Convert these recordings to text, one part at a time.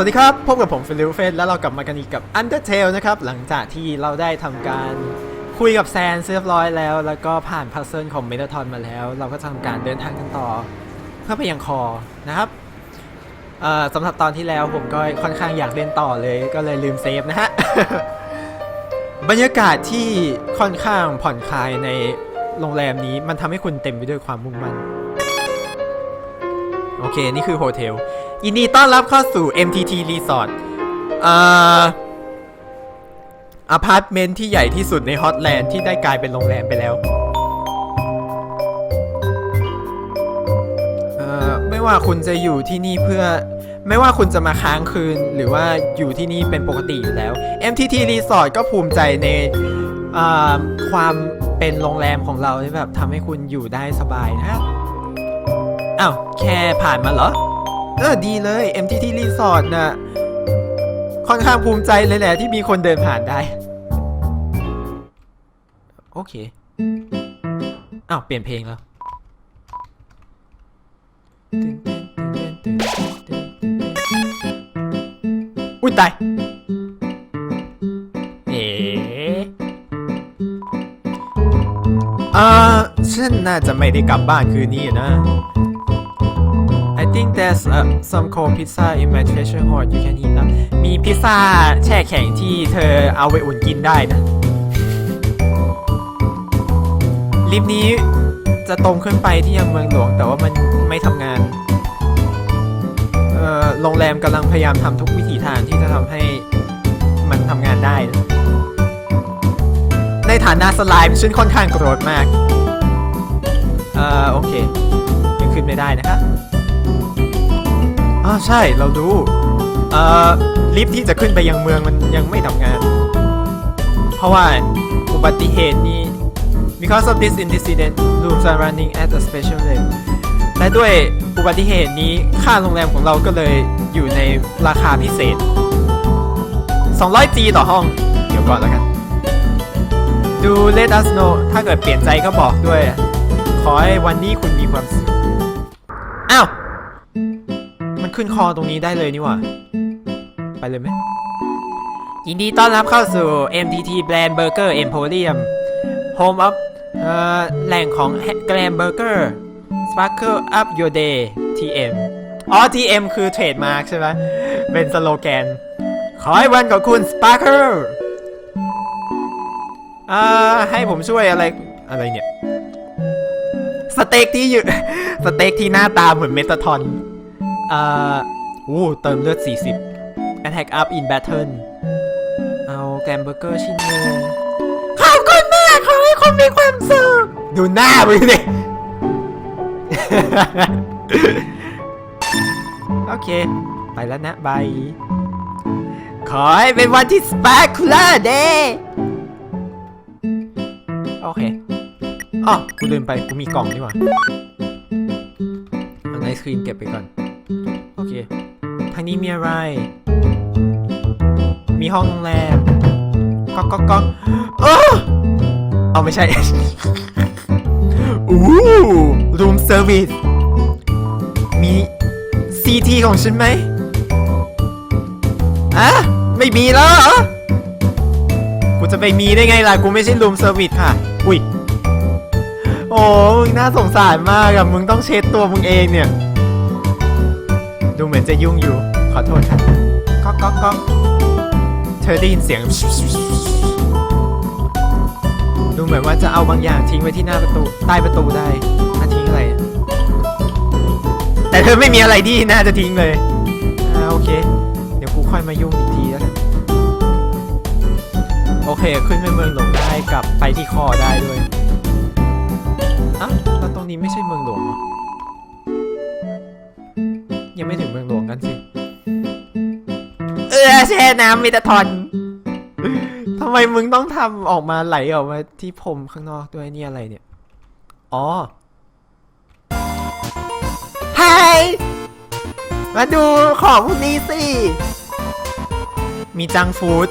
สวัสดีครับ พบกับผมฟิลิปเฟสแล้วเรากลับมากันอีกกับ Undertale นะครับ หลังจากที่เราได้ทำการคุยกับแซนเรียบร้อยแล้ว แล้วก็ผ่านพัซเซิลของเมทาทอนมาแล้ว เราก็จะทำการเดินทางกันต่อ เพื่อไปยังคอนะครับเอ่อสำหรับตอนที่แล้วผมก็ค่อนข้างอยากเล่นต่อเลยก็เลยลืมเซฟนะฮะ บรรยากาศที่ค่อนข้างผ่อนคลายในโรงแรมนี้มันทำให้คุณเต็มไปด้วยความมุ่งมั่น โอเค นี่คือโฮเทล ยินดีต้อนรับเข้าสู่ MTT Resort อ่าอพาร์ตเมนต์ที่ใหญ่ที่สุดในฮอตแลนด์ที่ได้กลายเป็นโรงแรมไปแล้ว เอ่อ ไม่ว่าคุณจะอยู่ที่นี่เพื่อ ไม่ว่าคุณจะมาค้างคืน หรือว่าอยู่ที่นี่เป็นปกติอยู่แล้ว MTT Resort ก็ภูมิใจในความเป็นโรงแรมของเราที่แบบทำให้คุณอยู่ได้สบายนะครับ อ้าวแค่ผ่านมาเหรอ เออดีเลย MTT Resort น่ะค่อนข้างภูมิใจเลยแหละที่มีคนเดินผ่านได้ โอเคอ้าวเปลี่ยนเพลงแล้วอุ้ยตายเอ๋อ่าฉันน่าจะไม่ได้กลับบ้านคืนนี้นะ I think there's uh, some cold pizza in my treasure hoard you can eat นะมีพิซซ่าแช่แข็งที่เธอเอาไปอุ่นกินได้นะ ลิฟต์นี้จะตรงขึ้นไปที่ยังเมืองหลวง แต่ว่ามันไม่ทำงานเออโรงแรมกำลังพยายามทำทุกวิถีทางที่จะทำให้มันทำงานได้นะในฐานะสไลม์ฉันค่อนข้างโกรธมาก เอ่อ โอเค ยังขึ้นไม่ได้นะครั อ้าใช่เราดูเอ่อลิฟต์ที่จะขึ้นไปยังเมืองมันยังไม่ทำงาน เพราะว่าอุบัติเหตุนี้ because of this incident rooms are running at a special rate และด้วยอุบัติเหตุนี้ค่าโรงแรมของเราก็เลยอยู่ในราคาพิเศษ 200G ต่อห้อง เดี๋ยวก่อนแล้วกัน ดู let us know ถ้าเกิดเปลี่ยนใจก็บอกด้วย ขอให้วันนี้คุณมีความสุข อ้าว มันขึ้นคอตรงนี้ได้เลยนี่หว่า ไปเลยไหมยินดีต้อนรับเข้าสู่ MTT Brand Burger Emporium Home of เอ่อแหล่งของ Glam Burger Sparkle up your day TM อ๋อ TM คือเทรดมาร์กใช่ไหมเป็นสโลแกน ขอให้วันของคุณ Sparkle อ่าให้ผมช่วยอะไร อะไรเนี่ย สเต็กที่อยู่ สเต็กที่หน้าตาเหมือนเมตาทอน อ่าอู้เติมเลือด 40 Attack up in battle เอาแกมเบอร์เกอร์ชิ้นหนึ่งขอบคุณมากขอให้คุณมีความสุข ดูหน้ามึงดิ โอเค ไปแล้วนะบายขอให้เป็นวันที่ Sparkler Day โอเคอ๋อกูลืมไป กูมีกล่องนี่หว่าเอาไอศครีมเก็บไปก่อน เค ทางนี้มีอะไร มีห้องโรงแรมก๊อกก๊อกก๊อกเออเอาไม่ใช่ อู้รูมเซอร์วิส มีซีทีของฉันไหมอะไม่มีแล้วเหรอ กูจะไปมีได้ไงล่ะ กูไม่ใช่รูมเซอร์วิสค่ะ อุ้ย โอ้ มึงน่าสงสารมากอะมึงต้องเช็ดตัวมึงเองเนี่ย ดูเหมือนจะยุ่งอยู่ ขอโทษครับก๊อกก๊อกก๊อกเธอได้ยินเสียง ดูเหมือนว่าจะเอาบางอย่างทิ้งไว้ที่หน้าประตู ใต้ประตูได้น่าทิ้งอะไร แต่เธอไม่มีอะไรที่น่าจะทิ้งเลยอ่าโอเค เดี๋ยวกูค่อยมายุ่งอีกทีแล้วกันโอเค ขึ้นไปเมืองหลวงได้กับไปที่คอได้ด้วยอะแล้วตรงนี้ไม่ใช่เมืองหลวงเหรอ กันสิ เออแช่น้ำมิตรทอนทำไมมึงต้องทำออกมาไหลออกมาที่ผมข้างนอกด้วยนี่อะไรเนี่ย อ๋อไฮมาดูของพวกนี้สิ มีจังฟู้ด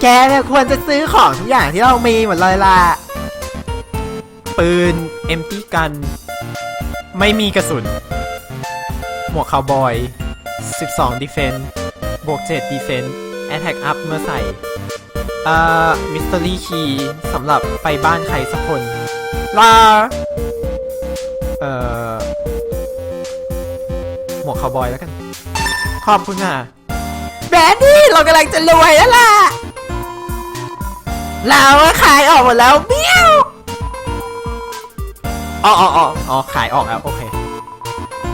แกเนี่ยควรจะซื้อของทุกอย่างที่เรามีหมดเลยล่ะ ปืน เอมตี้กัน ไม่มีกระสุน หมวกคาวบอย 12 defense บวก 7 defense attack up เมื่อใส่ อ่า mystery key สำหรับไปบ้านใครสักคน ลา เอ่อ หมวกคาวบอยแล้วกัน ขอบคุณค่ะ แบดดี้ เรากำลังจะรวยแล้วล่ะ เราขายออกหมดแล้วเบี้ยว อ๋ออ๋ออ๋ออ๋อขายออกแล้วโอเค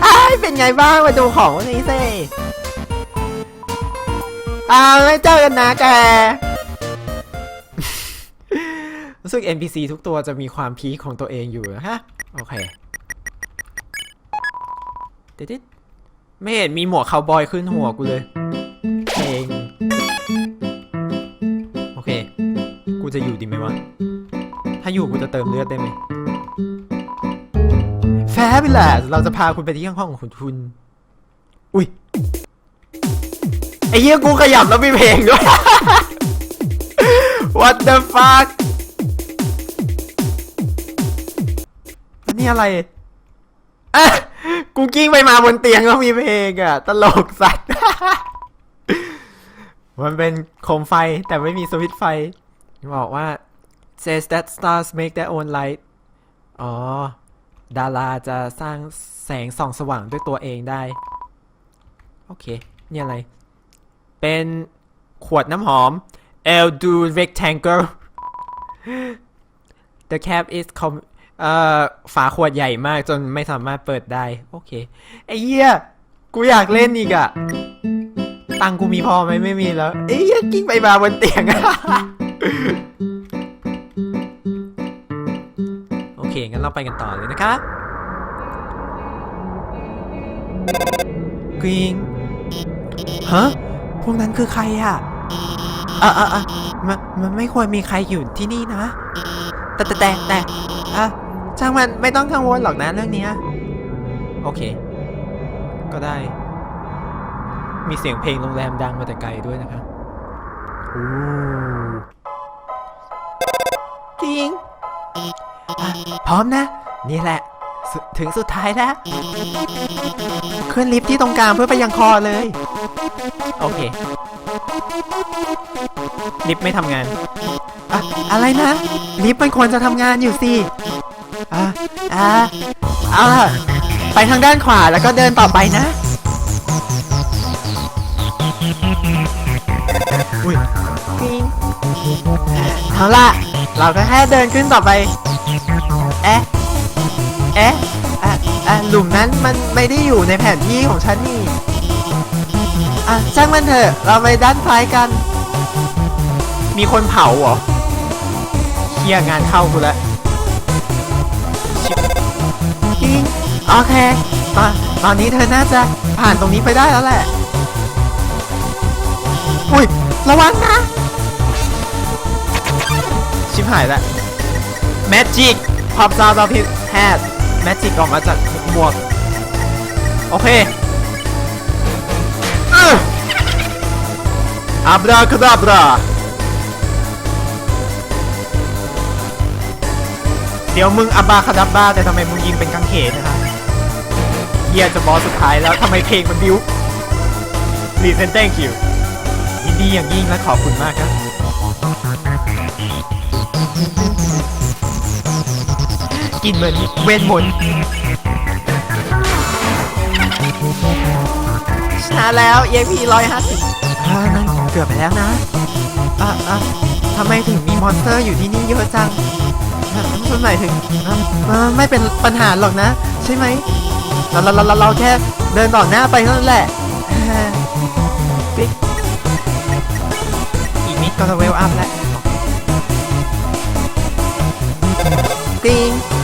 อ้ายเป็นไงบ้างมาดูของวันนี้สิอ้าวไม่เจอกันนะแก รู้สึก NPC ทุกตัวจะมีความพีคของตัวเองอยู่นะฮะ โอเคเด็ดๆไม่เห็นมีหมวกคาวบอยขึ้นหัวกูเลยเองโอเค กูจะอยู่ดีไหมวะ ถ้าอยู่กูจะเติมเลือดได้ไหมแฟบิล u สเราจะพาคุณไปที่ห้องของคุณคุณ อุ้ย ไอ้เหี้ยกูขยับแล้วมีเพลงด้วย What the fuck อันนี่อะไรอะกูกิ้งไปมาบนเตียงแล้วมีเพลงอะ ตลกสัตว์ มันเป็นโคมไฟแต่ไม่มีสวิตช์ไฟ บอกว่า says that stars make their own light อ๋อ ดาราจะสร้างแสงส่องสว่างด้วยตัวเองได้ โอเค นี่อะไร เป็นขวดน้ำหอม L do rectangle the cap is com เอ่อฝาขวดใหญ่มากจนไม่สามารถเปิดได้ โอเค ไอ้เหี้ย กูอยากเล่นอีกอะตังกูมีพอไหมไม่มีแล้ว ไอ้เหี้ย กิ้งไปมาบนเตียงอเงั้นเราไปกันต่อเลยนะคะกริงฮะพวกนั้นคือใครอะอะอะอะมันมันไม่ควรมีใครอยู่ที่นี่นะ แต่แต่แต่แต่อะช่างมันไม่ต้องกังวลหรอกนะเรื่องนี้โอเค ก็ได้ มีเสียงเพลงโรงแรมดังมาแต่ไกลด้วยนะคะโอ้จริง พร้อมนะ นี่แหละสุถึงสุดท้ายแล้วขึ้นลิฟต์ที่ตรงกลางเพื่อไปยังคอเลย โอเค ลิฟต์ไม่ทำงานอะอะไรนะ ลิฟต์มันควรจะทำงานอยู่สิอะอะเอาล่ะไปทางด้านขวาแล้วก็เดินต่อไปนะอุ้ยกริ๊งเอาล่ะ เราก็แค่เดินขึ้นต่อไป เอ๊ะ เอ๊ะอะอะหลุมนั้นมันไม่ได้อยู่ในแผนที่ของฉันนี่ อะช่างมันเถอะ เราไปด้านซ้ายกัน มีคนเผาเหรอเคลียร์งานเข้ากูแล้วชิบจริงโอเคตอนตอนนี้เธอน่าจะผ่านตรงนี้ไปได้แล้วแหละ อุ้ย ระวังนะ ชิบหายละ Magic pops out of his head Magic ออกมาจากหมวก โอเคอับราคาดาบราเดี๋ยวมึงอับราคาดาบราแต่ทำไมมึงยิงเป็นกังเขนนะครับเฮียจะบอสสุดท้ายแล้วทำไมเพลงมันบิ้ว Please and thank you ยินดีอย่างยิ่งและขอบคุณมากครับ กินเหมือนเวทมนต์ชนะแล้ว EXP ร้อยห้าสิบอ่านั่นเกือบไปแล้วนะอะอะทำไมถึงมีมอนสเตอร์อยู่ที่นี่เยอะจังอะมันหมายถึงอะอะไม่เป็นปัญหาหรอกนะ ใช่ไหมเราเราเราเราแค่เดินต่อหน้าไปเท่านั้นแหละอ่าปิ๊กอีกนิดก็จะเวลอัพแล้วกริงดู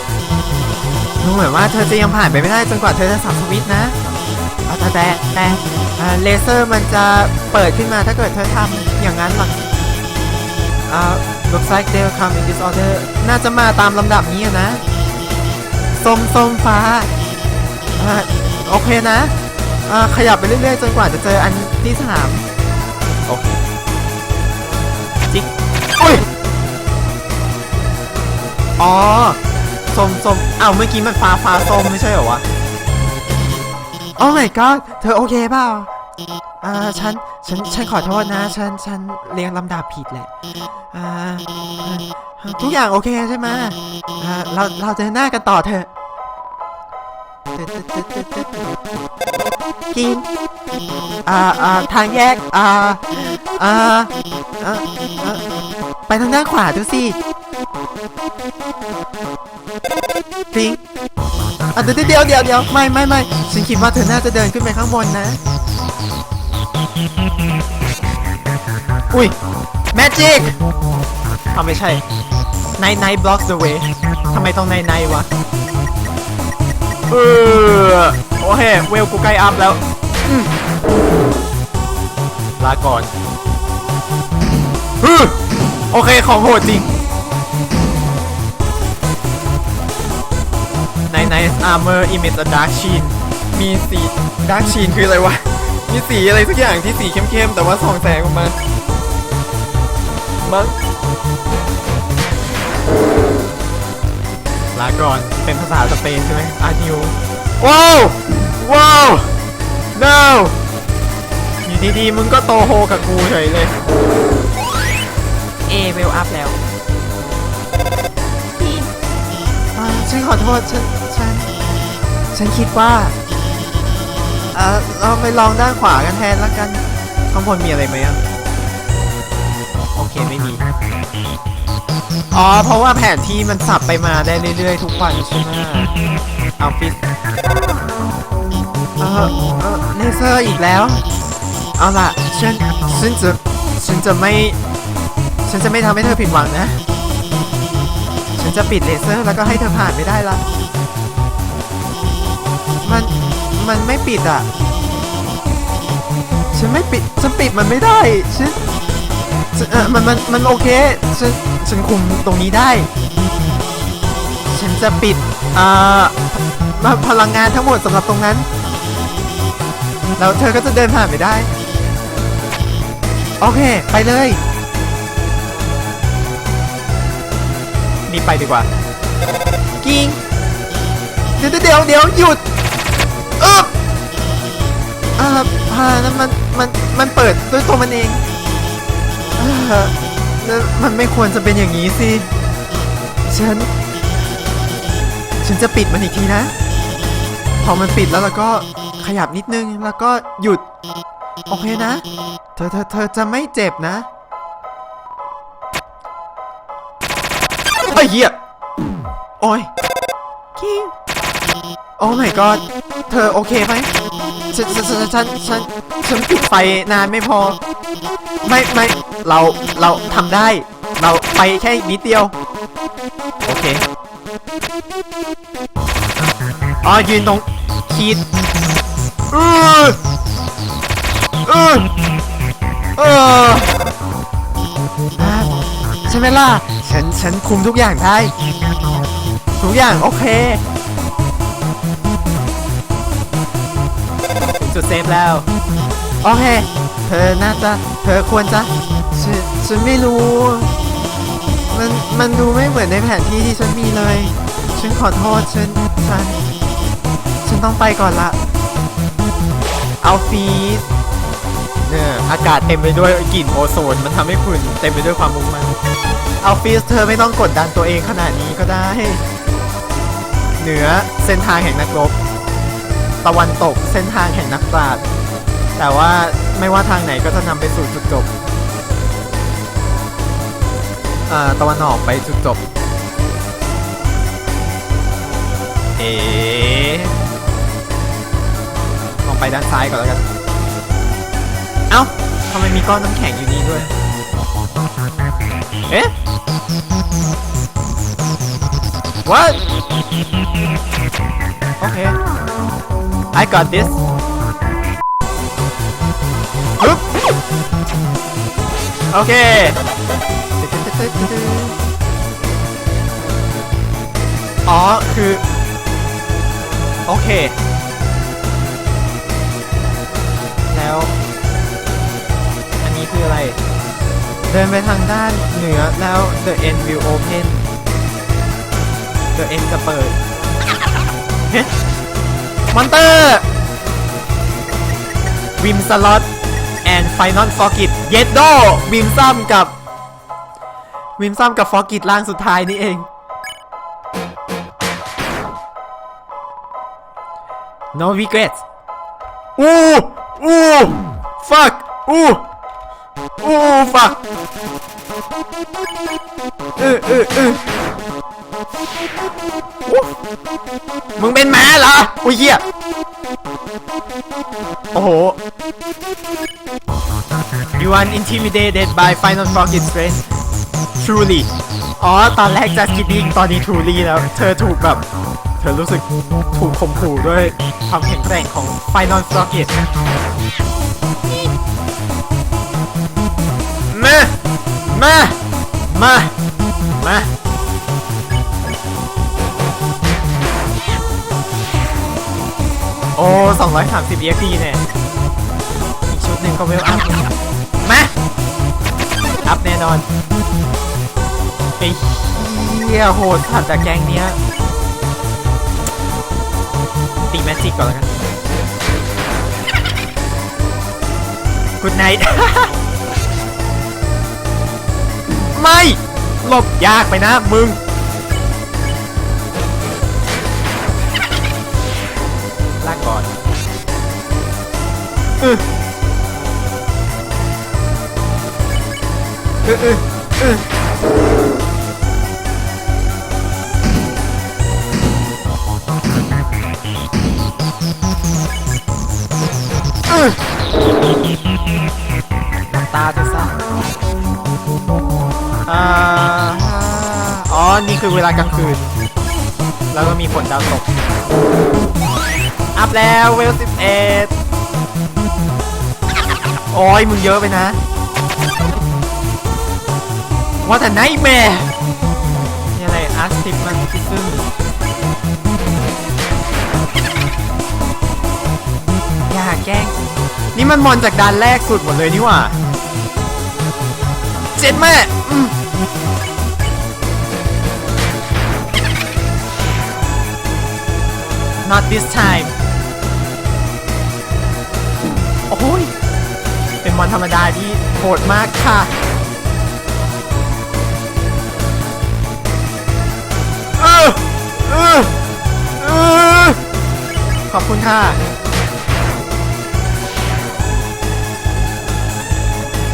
เหมือนว่าเธอจะยังผ่านไปไม่ได้จนกว่าเธอจะสับสวิตช์นะเอาแต่แต่แต่อ่าเลเซอร์มันจะเปิดขึ้นมาถ้าเกิดเธอทำอย่างนั้นหรอกอ่า looks like they'll come in this order น่าจะมาตามลำดับนี้อะนะส้มส้มฟ้าอ่าโอเคนะอ่าขยับไปเรื่อยๆจนกว่าจะเจออันที่สามโอเคจิ๊กอุ้ยอ๋อ ส้มส้มอ้าวเมื่อกี้มันฟ้าฟ้าส้มไม่ใช่เหรอวะโอ้ my god เธอโอเคเปล่าอ่าฉันฉันฉันขอโทษนะ ฉันฉันเรียงลำดับผิดแหละอ่าทุกอย่างโอเคใช่ไหมอ่าเราเราจอหน้ากันต่อเถอะกินอ่าอ่าทางแยกอ่าอ่าอ่าไปทางด้านขวาดูสิ ปิงอะเดี๋ยวเดี๋ยวเดี๋ยวเดี๋ยวไม่ไม่ไม่ฉันคิดว่าเธอน่าจะเดินขึ้นไปข้างบนนะ อุ้ย magic อ้าไม่ใช่ night night blocks the way ทำไมต้อง night night วะเออโอเคเวลกูใกล้อัพแล้วลาก่อนโอเคของโหดจริง ในใน armor emits a dark sheen มีสี dark sheen คืออะไรวะ มีสีอะไรสักอย่างที่สีเข้มๆ แต่ว่าส่องแสงออกมา มั้งลาก่อน เป็นภาษาสเปนใช่ไหมอาดิวว้าว ว้าว no อยู่ดีๆ มึงก็โตโฮกับกูเฉยเลย เอเวลอัพแล้วอ่าฉันขอโทษฉัน ฉันคิดว่า เอ่อเราไปลองด้านขวากันแทนแล้วกัน ข้างบนมีอะไรไหมอะ โอเคไม่มี อ๋อ เพราะว่าแผนที่มันสับไปมาได้เรื่อยๆ ทุกวันใช่ไหมเอาฟิสเออเออเลเซอร์อีกแล้ว เอาล่ะ ฉัน ฉันจะ ฉันจะไม่ ฉันจะไม่ทำให้เธอผิดหวังนะ ฉันจะปิดเลเซอร์แล้วก็ให้เธอผ่านไม่ได้ละ มันมันไม่ปิดอะ ฉันไม่ปิด ฉันปิดมันไม่ได้ ฉันฉันเออมันมันมันโอเค ฉันฉันคุมตรงนี้ได้ ฉันจะปิดอ่ามาพลังงานทั้งหมดสำหรับตรงนั้น แล้วเธอก็จะเดินผ่านไปได้ โอเค ไปเลยรีบไปดีกว่า กิ้งเดี๋ยวเดี๋ยวเดี๋ยวหยุดอึ๊บ อ่าอ่านั่นมันมันมันเปิดด้วยตัวมันเองอ่านั่นมันไม่ควรจะเป็นอย่างนี้สิฉัน ฉันจะปิดมันอีกทีนะ พอมันปิดแล้วเราก็ขยับนิดนึงแล้วก็หยุด โอเคนะ เธอเธอเธอจะไม่เจ็บนะไอ้เหี้ยโอ้ยคิง โอ้ my god เธอโอเคไหมฉันฉันฉันฉันฉันฉันปิดไฟนานไม่พอ ไม่ไม่เราเราทำได้ เราไปแค่อีกนิดเดียว โอเค อ๋อ ยืนตรงขีดเออเออเอออะใช่ไหมล่ะ ฉันฉันคุมทุกอย่างได้ ทุกอย่างโอเค ถึงจุดเซฟแล้ว โอเค เธอน่าจะ เธอควรจะฉันฉันไม่รู้ มัน มันดูไม่เหมือนในแผนที่ที่ฉันมีเลย ฉันขอโทษ ฉัน ฉัน ฉันต้องไปก่อนละ เอาฟีสเนี่ยอากาศเต็มไปด้วยกลิ่นโอโซน มันทำให้คุณเต็มไปด้วยความมุ่งมั่นเอาฟีสเธอไม่ต้องกดดันตัวเองขนาดนี้ก็ได้ เหนือเส้นทางแห่งนักรบ ตะวันตกเส้นทางแห่งนักปราชญ์แต่ว่าไม่ว่าทางไหนก็จะนำไปสู่จุดจบอ่าตะวันออกไปจุดจบ เอ๋ลองไปด้านซ้ายก่อนแล้วกัน เอ้าทำไมมีก้อนน้ำแข็งอยู่นี่ด้วย เอ๊ะ what โอเค I got this ปึ๊บโอเค อ๋อ คือ โอเค แล้ว อันนี้คืออะไร เดินไปทางด้านเหนือแล้ว the end will open the end จะเปิดเฮ้ มอนเตอร์วิมสล็อต and final forkit เยดโดวิมซัมกับ วิมซัมกับฟอร์กิตล่างสุดท้ายนี่เอง no regret อู้อู้ fuck อู้อู้ fuck เออเออเออ มึงเป็นหม้าเหรออุ้ยเหี้ย โอ้โห you are intimidated by final forkit strength truly อ๋อ ตอนแรกจะคิดดิ้งตอนนี้ truly แล้ว เธอถูกแบบ เธอรู้สึกถูกข่มขู่ด้วยความแข็งแกร่งของ final forkit มา มา มา มา อ้230 EXP เนี่ย อีกชุดหนึ่งก็เวลอัพ มา อัพแน่นอนไอ้เหี้ยโหดสัตว์จากแกงเนี้ย ตีแมจิกก่อนแล้วกัน Good night ไม่ หลบยากไปนะมึง เออเออเออตาจะซะอ่าอ๋อ นี่คือเวลากลางคืน แล้วก็มีฝนดาวตก อัพแล้วเวล11 โอ้ยมึงเยอะไปนะ ว่าแต่ไนแม่นี่อะไรอาร์ติฟมันซึ่งอย่าแกล้ง นี่มันมอนจากด่านแรกสุดหมดเลยนี่หว่า เจ็ดแม่อืม not this time โอ้ย อนธรรมดาที่โหดมากค่ะ เออเออเออขอบคุณค่ะ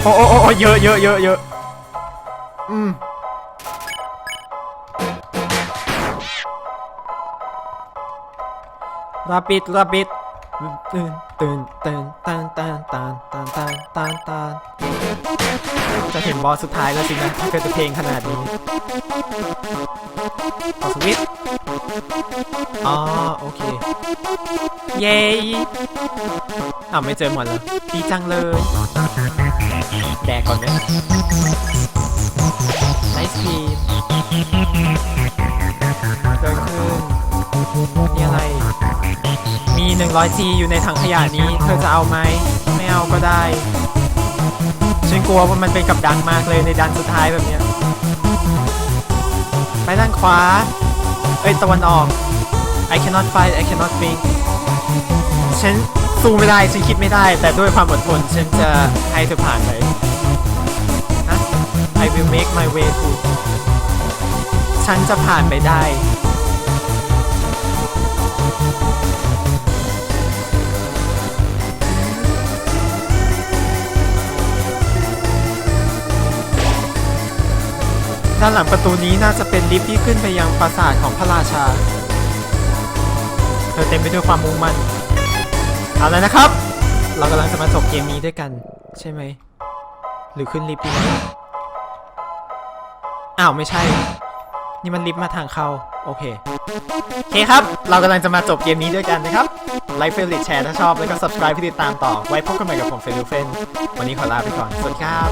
โอ้โอ้โอ้เยอะเยอะเยอะเยอะอืมราปิดราปิด ตื่นตื่นตื่นตันตันตันตันตันตันตันจะเห็นบอสสุดท้ายแล้วสินะเกิดเพลงขนาดนี้ขอสวิตอ๋อโอเค เย้อ้าวไม่เจอหมดแล้วดีจังเลย แดกก่อนไหมไนส์พีมเดินขึ้นนี่อะไร มี 100G อยู่ในถังขยะนี้ เธอจะเอาไหม ไม่เอาก็ได้ ฉันกลัวว่ามันเป็นกับดักมากเลยในดันสุดท้ายแบบเนี้ย ไปด้านขวา เอ้ย ตะวันออก I cannot fight I cannot think ฉันสู้ไม่ได้ ฉันคิดไม่ได้ แต่ด้วยความอดทน ฉันจะให้เธอผ่านไปนะ I will make my way through ฉันจะผ่านไปได้ ด้านหลังประตูนี้น่าจะเป็นลิฟต์ที่ขึ้นไปยังปราสาทของพระราชา เธอเต็มไปด้วยความมุ่งมั่น เอาแล้วนะครับ เรากำลังจะมาจบเกมนี้ด้วยกัน ใช่ไหม หรือขึ้นลิฟต์ดีไหมอ้าว ไม่ใช่ นี่มันลิฟต์มาทางเข้า โอเค โอเคครับ เรากำลังจะมาจบเกมนี้ด้วยกันนะครับ ไลค์เฟรนด์แชร์ถ้าชอบ แล้วก็ subscribe ที่ติดตามต่อ ไว้พบกันใหม่กับผมเฟรนด์เฟน วันนี้ขอลาไปก่อน สวัสดีครับ